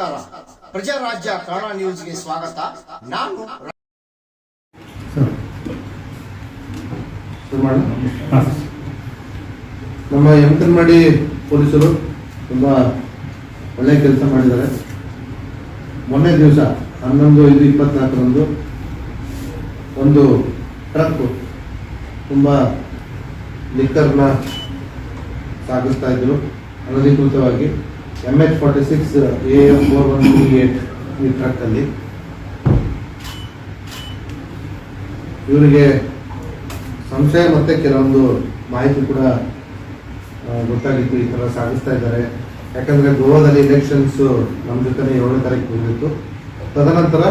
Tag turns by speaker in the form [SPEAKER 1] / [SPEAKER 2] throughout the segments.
[SPEAKER 1] ನಮಸ್ಕಾರ. ಪ್ರಜಾರಾಜ್ಯ ಕನ್ನಡ ನ್ಯೂಸ್ಗೆ ಸ್ವಾಗತ. ನಾನು?
[SPEAKER 2] ನಮ್ಮ ಯಮಕನ್ಮಡಿ ಪೊಲೀಸರು ತುಂಬ ಒಳ್ಳೆಯ ಕೆಲಸ ಮಾಡಿದ್ದಾರೆ. ಮೊನ್ನೆ ದಿವಸ ಹನ್ನೊಂದು ಐದು ಇಪ್ಪತ್ನಾಲ್ಕರಂದು ಒಂದು ಟ್ರಕ್ ತುಂಬ ಲಿಕ್ಕರ್ನ ಸಾಗಿಸ್ತಾ ಇದ್ರು ಅನಧಿಕೃತವಾಗಿ M H forty six A M four one eight ಇವರಿಗೆ ಸಂಶಯ ಮತ್ತೆ ಕೆಲವೊಂದು ಮಾಹಿತಿ ಕೂಡ ಗೊತ್ತಾಗಿತ್ತು, ಈ ಥರ ಸಾಗಿಸ್ತಾ ಇದ್ದಾರೆ. ಯಾಕಂದರೆ ಗೋವಾದಲ್ಲಿ ಇಲೆಕ್ಷನ್ಸು ನಮ್ಮ ಜೊತೆ ಏಳನೇ ತಾರೀಕು ಬಂದಿತ್ತು ತದನಂತರ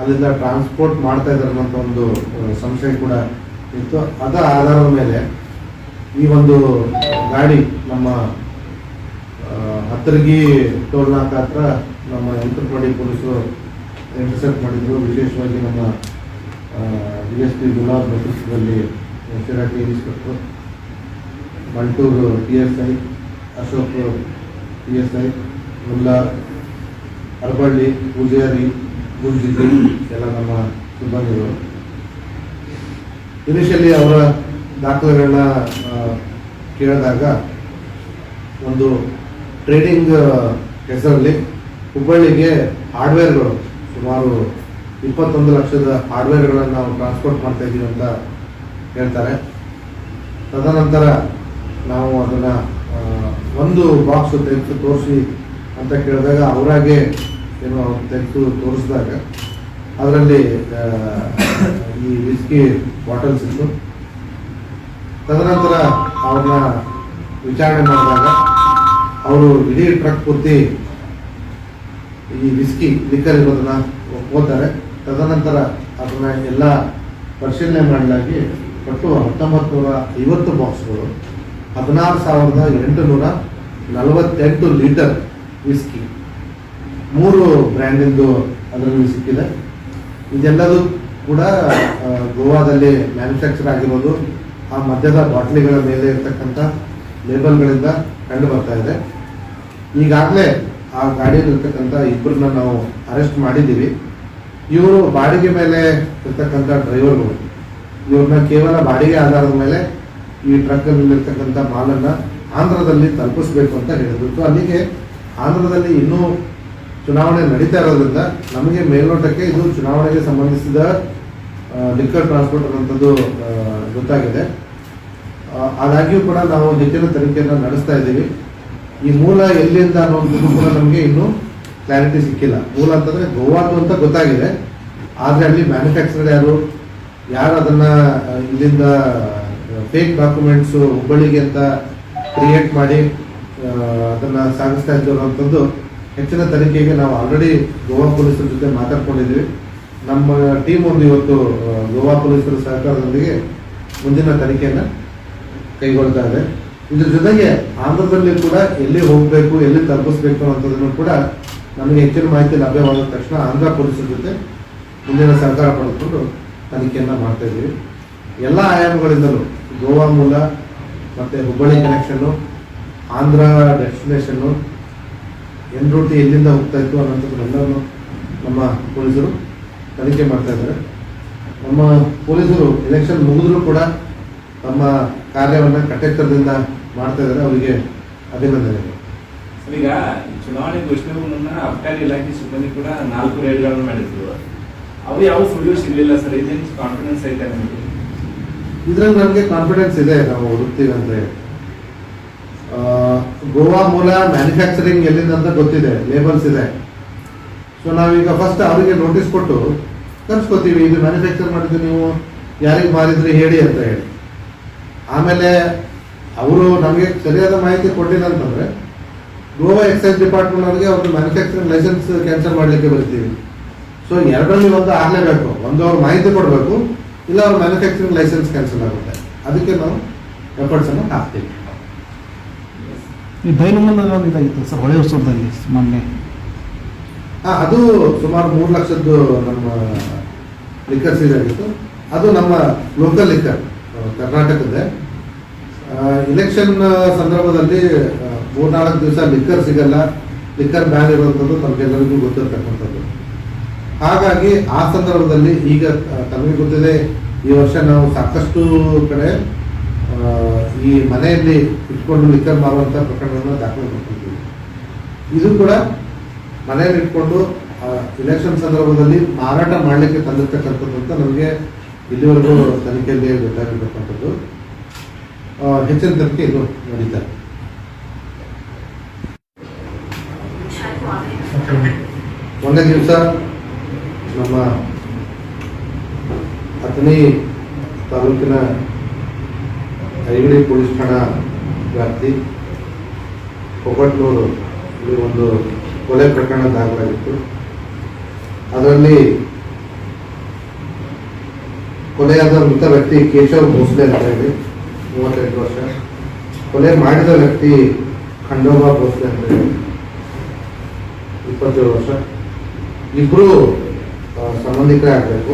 [SPEAKER 2] ಅಲ್ಲಿಂದ ಟ್ರಾನ್ಸ್ಪೋರ್ಟ್ ಮಾಡ್ತಾ ಇದ್ದಾರೆ ಅನ್ನೋಂಥ ಒಂದು ಸಂಶಯ ಕೂಡ ಇತ್ತು. ಅದರ ಆಧಾರದ ಮೇಲೆ ಈ ಒಂದು ಗಾಡಿ ನಮ್ಮ ಹತ್ತರಗಿ ಟೋಲ್ ನಾಕ ಹತ್ರ ನಮ್ಮ ಯಂತ್ರಪಡಿ ಪೊಲೀಸರು ಇಂಟರ್ಸೆಪ್ಟ್ ಮಾಡಿದ್ರು. ವಿಶೇಷವಾಗಿ ನಮ್ಮ ಡಿ ಎಸ್ ಪಿ ಗುಲಾಬ್ ನೇತೃತ್ವದಲ್ಲಿ T inspector Mantur T S I Ashok T S I Mulla, Araballi, Pujari Gunjiddi ಎಲ್ಲ ನಮ್ಮ ಸಿಬ್ಬಂದಿಗಳು. ಇನಿಷಿಯಲಿ ಅವರ ದಾಖಲೆಗಳನ್ನ ಕೇಳಿದಾಗ ಒಂದು ಟ್ರೇಡಿಂಗ್ ಹೆಸರಲ್ಲಿ ಹುಬ್ಬಳ್ಳಿಗೆ ಹಾರ್ಡ್ವೇರ್ಗಳು ಸುಮಾರು ಇಪ್ಪತ್ತೊಂದು ಲಕ್ಷದ ಹಾರ್ಡ್ವೇರ್ಗಳನ್ನು ನಾವು ಟ್ರಾನ್ಸ್ಪೋರ್ಟ್ ಮಾಡ್ತಾ ಇದ್ದೀವಿ ಅಂತ ಹೇಳ್ತಾರೆ. ತದನಂತರ ನಾವು ಅದನ್ನು ಒಂದು ಬಾಕ್ಸ್ ತೆಗೆದು ತೋರಿಸಿ ಅಂತ ಕೇಳಿದಾಗ ಅವರಾಗೆ ಏನು ತೆಗೆದು ತೋರಿಸಿದಾಗ ಅದರಲ್ಲಿ ಈ ವಿಸ್ಕಿ ಬಾಟಲ್ಸ್ ಇತ್ತು. ತದನಂತರ ಅವ್ರನ್ನ ವಿಚಾರಣೆ ಮಾಡಿದಾಗ ಅವರು ಇಡೀ ಟ್ರಕ್ ಪೂರ್ತಿ ಈ ವಿಸ್ಕಿ ಲಿಕ್ಕರ್ ಇರೋದನ್ನ ಹೋಗ್ತಾರೆ ತದನಂತರ ಅದನ್ನ ಎಲ್ಲ ಪರಿಶೀಲನೆ ಮಾಡಲಾಗಿ ಒಟ್ಟು ಹತ್ತೊಂಬತ್ತು ನೂರ ಐವತ್ತು ಬಾಕ್ಸ್ಗಳು, ಹದಿನಾರು ಸಾವಿರದ ಎಂಟುನೂರ ನಲವತ್ತೆಂಟು ಲೀಟರ್ ವಿಸ್ಕಿ. ಮೂರು ಬ್ರ್ಯಾಂಡಿಂದು ಅದರಲ್ಲಿ ಸಿಕ್ಕಿದೆ. ಇದೆಲ್ಲದೂ ಕೂಡ ಗೋವಾದಲ್ಲಿ ಮ್ಯಾನುಫ್ಯಾಕ್ಚರ್ ಆಗಿರೋದು, ಆ ಮಧ್ಯದ ಬಾಟ್ಲಿಗಳ ಮೇಲೆ ಇರ್ತಕ್ಕಂಥ ಲೇಬಲ್ಗಳಿಂದ ಕಂಡು ಬರ್ತಾ ಇದೆ. ಈಗಾಗಲೇ ಆ ಗಾಡಿಯಲ್ಲಿ ಇರ್ತಕ್ಕಂಥ ಇಬ್ಬರನ್ನ ನಾವು ಅರೆಸ್ಟ್ ಮಾಡಿದ್ದೀವಿ. ಇವರು ಬಾಡಿಗೆ ಮೇಲೆ ಇರ್ತಕ್ಕಂಥ ಡ್ರೈವರ್ಗಳು ಇವ್ರನ್ನ ಕೇವಲ ಬಾಡಿಗೆ ಆಧಾರದ ಮೇಲೆ ಈ ಟ್ರಕ್ಕಲ್ಲಿರ್ತಕ್ಕಂಥ ಮಾಲನ್ನು ಆಂಧ್ರದಲ್ಲಿ ತಲುಪಿಸ್ಬೇಕು ಅಂತ ಹೇಳಿದ್ರು. ಅಲ್ಲಿಗೆ ಆಂಧ್ರದಲ್ಲಿ ಇನ್ನೂ ಚುನಾವಣೆ ನಡೀತಾ ಇರೋದ್ರಿಂದ ನಮಗೆ ಮೇಲ್ನೋಟಕ್ಕೆ ಇದು ಚುನಾವಣೆಗೆ ಸಂಬಂಧಿಸಿದ ಲಿಕ್ಕರ್ ಟ್ರಾನ್ಸ್ಪೋರ್ಟ್ ಅನ್ನೋಂಥದ್ದು ಗೊತ್ತಾಗಿದೆ. ಆದಾಗ್ಯೂ ಕೂಡ ನಾವು ಹೆಚ್ಚಿನ ತನಿಖೆಯನ್ನು ನಡೆಸ್ತಾ ಇದ್ದೀವಿ. ಈ ಮೂಲ ಎಲ್ಲಿಂದ ಅನ್ನೋದು ಕೂಡ ನಮಗೆ ಇನ್ನೂ ಕ್ಲಾರಿಟಿ ಸಿಕ್ಕಿಲ್ಲ. ಮೂಲ ಅಂತಂದ್ರೆ ಗೋವಾದು ಅಂತ ಗೊತ್ತಾಗಿದೆ. ಆದರೆ ಅಲ್ಲಿ ಮ್ಯಾನುಫ್ಯಾಕ್ಚರ್ ಯಾರು? ಯಾರು ಅದನ್ನ ಇಲ್ಲಿಂದ ಫೇಕ್ ಡಾಕ್ಯುಮೆಂಟ್ಸ್ ಹುಬ್ಬಳ್ಳಿಗೆ ಅಂತ ಕ್ರಿಯೇಟ್ ಮಾಡಿ ಅದನ್ನು ಸಾಗಿಸ್ತಾ ಇದ್ದರು ಅಂತಂದು ಹೆಚ್ಚಿನ ತನಿಖೆಗೆ ನಾವು ಆಲ್ರೆಡಿ ಗೋವಾ ಪೊಲೀಸರ ಜೊತೆ ಮಾತಾಡ್ಕೊಂಡಿದ್ವಿ ನಮ್ಮ ಟೀಮ್ ಒಂದು ಇವತ್ತು ಗೋವಾ ಪೊಲೀಸರ ಸಹಕಾರದೊಂದಿಗೆ ಮುಂದಿನ ತನಿಖೆಯನ್ನು ಕೈಗೊಳ್ತಾ ಇದೆ. ಇದ್ರ ಜೊತೆಗೆ ಆಂಧ್ರದಲ್ಲಿ ಕೂಡ ಎಲ್ಲಿ ಹೋಗಬೇಕು, ಎಲ್ಲಿ ತಲುಪಿಸ್ಬೇಕು ಅನ್ನೋದನ್ನು ಕೂಡ ನಮಗೆ ಹೆಚ್ಚಿನ ಮಾಹಿತಿ ಲಭ್ಯವಾದ ತಕ್ಷಣ ಆಂಧ್ರ ಪೊಲೀಸರ ಜೊತೆ ಮುಂದಿನ ಸಹಕಾರ ಪಡೆದುಕೊಂಡು ತನಿಖೆಯನ್ನು ಮಾಡ್ತಾ ಇದ್ದೀವಿ. ಎಲ್ಲ ಆಯಾಮಗಳಿಂದಲೂ ಗೋವಾ ಮೂಲ ಮತ್ತು ಹುಬ್ಬಳ್ಳಿ ಕನೆಕ್ಷನ್ನು, ಆಂಧ್ರ ಡೆಸ್ಟಿನೇಷನ್ನು, ಎನ್ ರೂಟಿ ಎಲ್ಲಿಂದ ಹೋಗ್ತಾ ಇತ್ತು ಅನ್ನೋಂಥದ್ದನ್ನೆಲ್ಲವನ್ನು ನಮ್ಮ ಪೊಲೀಸರು ತನಿಖೆ ಮಾಡ್ತಾ ಇದ್ದಾರೆ. ನಮ್ಮ ಪೊಲೀಸರು ಎಲೆಕ್ಷನ್ ಮುಗಿದ್ರು ಕೂಡ ತಮ್ಮ ಕಾರ್ಯವನ್ನು ಕಟ್ಟೆಚ್ಚರದಿಂದ ಮಾಡ್ತಾ ಇದ್ದಾರೆ ಅವರಿಗೆ ಅಭಿನಂದನೆಗಳು.
[SPEAKER 3] ಈಗ ಚುನಾವಣೆ ಘೋಷಣೆಗೂ ಮುನ್ನ ಅಬ್ಕಾರಿ ಇಲಾಖೆ ಸಿಬ್ಬಂದಿ ಕೂಡ ನಾಲ್ಕು ರೇಡ್ಗಳನ್ನು ಮಾಡಿದ್ರು. ಅವು ಯಾವ ಸುಳಿವು ಸಿಗಲಿಲ್ಲ ಸರ್? ಇದೇನು ಕಾನ್ಫಿಡೆನ್ಸ್ ಐತೆ ನಿಮಗೆ?
[SPEAKER 2] ಇದ್ರಲ್ಲಿ ನಮಗೆ ಕಾನ್ಫಿಡೆನ್ಸ್ ಇದೆ ನಾವು ಹುಡುಕ್ತೀವಿ ಆ, ಗೋವಾ ಮೂಲ ಮ್ಯಾನುಫ್ಯಾಕ್ಚರಿಂಗ್ ಎಲ್ಲಿಂದ ಅಂತ ಗೊತ್ತಿದೆ ಲೇಬಲ್ಸ್ ಇದೆ. ಸೊ ನಾವೀಗ ಫಸ್ಟ್ ಅವರಿಗೆ ನೋಟಿಸ್ ಕೊಟ್ಟು ಕರ್ಸ್ಕೊತೀವಿ ಇದು ಮ್ಯಾನುಫ್ಯಾಕ್ಚರ್ ಮಾಡಿದ್ದು ನೀವು ಯಾರಿಗೆ ಮಾರಿದ್ರಿ ಹೇಳಿ ಅಂತ ಹೇಳಿ. ಆಮೇಲೆ ಅವರು ನಮಗೆ ಸರಿಯಾದ ಮಾಹಿತಿ ಕೊಟ್ಟಿಲ್ಲ ಅಂತಂದ್ರೆ ಗೋವಾ ಎಕ್ಸೈಸ್ ಡಿಪಾರ್ಟ್ಮೆಂಟ್ ಅವರಿಗೆ ಅವ್ರದ್ದು ಮ್ಯಾನುಫ್ಯಾಕ್ಚರಿಂಗ್ ಲೈಸೆನ್ಸ್ ಕ್ಯಾನ್ಸಲ್ ಮಾಡಲಿಕ್ಕೆ ಬರ್ತೀವಿ. ಸೊ ಎರಡರಲ್ಲಿ ಒಂದು ಆಗಲೇಬೇಕು ಒಂದು ಅವ್ರು ಮಾಹಿತಿ ಕೊಡಬೇಕು ಇಲ್ಲ ಅವ್ರ ಮ್ಯಾನುಫ್ಯಾಕ್ಚರಿಂಗ್ ಲೈಸೆನ್ಸ್ ಕ್ಯಾನ್ಸಲ್ ಆಗುತ್ತೆ. ಅದಕ್ಕೆ ನಾವು ಎಫರ್ಟ್ಸ್ ಅನ್ನು ಹಾಕ್ತೀವಿ.
[SPEAKER 4] ಈ ಬೈಲುಂಗಲದಲ್ಲಿ ಒಂದು ಇದಾಗಿತ್ತು ಸರ್ ಹೊಳೆ ಉತ್ಸವದಲ್ಲಿ ಮೊನ್ನೆ.
[SPEAKER 2] ಹಾಂ ಅದು ಸುಮಾರು ಮೂರು ಲಕ್ಷದ್ದು ನಮ್ಮ ಲಿಕ್ಕರ್ ಸೀಸ್ ಆಗಿತ್ತು ಅದು ನಮ್ಮ ಲೋಕಲ್ ಲಿಕ್ಕರ್ ಕರ್ನಾಟಕದ. ಇಲೆಕ್ಷನ್ ಸಂದರ್ಭದಲ್ಲಿ ಮೂರ್ನಾಲ್ಕು ದಿವಸ ಲಿಕ್ಕರ್ ಸಿಗಲ್ಲ. ಲಿಕ್ಕರ್ ಬ್ಯಾನ್ ಇರುವಂಥದ್ದು ತಮಗೆಲ್ಲರಿಗೂ ಗೊತ್ತಿರ್ತಕ್ಕಂಥದ್ದು. ಹಾಗಾಗಿ ಆ ಸಂದರ್ಭದಲ್ಲಿ ಈಗ ತಮಗೆ ಗೊತ್ತಿದೆ, ಈ ವರ್ಷ ನಾವು ಸಾಕಷ್ಟು ಕಡೆ ಈ ಮನೆಯಲ್ಲಿ ಇಟ್ಕೊಂಡು ಲಿಕ್ಕರ್ ಮಾರುವಂಥ ಪ್ರಕರಣಗಳನ್ನು ದಾಖಲೆ ಮಾಡ್ಕೊಳ್ತೀವಿ ಇದು ಕೂಡ ಮನೆಯಲ್ಲಿ ಇಟ್ಕೊಂಡು ಇಲೆಕ್ಷನ್ ಸಂದರ್ಭದಲ್ಲಿ ಮಾರಾಟ ಮಾಡಲಿಕ್ಕೆ ತಂದಿರ್ತಕ್ಕಂಥದ್ದು ಅಂತ ನಮಗೆ ಇಲ್ಲಿವರೆಗೂ ತನಿಖೆಯಲ್ಲೇ ಗೊತ್ತಾಗಿರ್ತಕ್ಕಂಥದ್ದು ಆ, ಹೆಚ್ಚಿನ ತನಿಖೆ ಇದು ನಡೀತಾ ಇದೆ. ಒಂದನೇ ದಿವಸ ನಮ್ಮ ಅಥಣಿ ತಾಲೂಕಿನ ಐಗಡಿ ಪೊಲೀಸ್ ಠಾಣಾ ವ್ಯಾಪ್ತಿ ಕೊಪ್ಪಟ್ನೂರು ಇಲ್ಲಿ ಒಂದು ಕೊಲೆ ಪ್ರಕರಣ ದಾಖಲಾಗಿತ್ತು. ಅದರಲ್ಲಿ ಕೊಲೆಯಾದ ಮೃತ ವ್ಯಕ್ತಿ ಕೇಶವ್ ಭೋಸ್ಲೆ ಅಂತ ಹೇಳಿ ಮೂವತ್ತೆಂಟು ವರ್ಷ ಕೊಲೆ ಮಾಡಿದ ವ್ಯಕ್ತಿ ಖಂಡೋಬಾ ಭೋಸ್ಲೆ ಅಂತ ಹೇಳಿ ಇಪ್ಪತ್ತೇಳು ವರ್ಷ ಇಬ್ಬರು ಸಂಬಂಧಿಕರೇ ಆಗಬೇಕು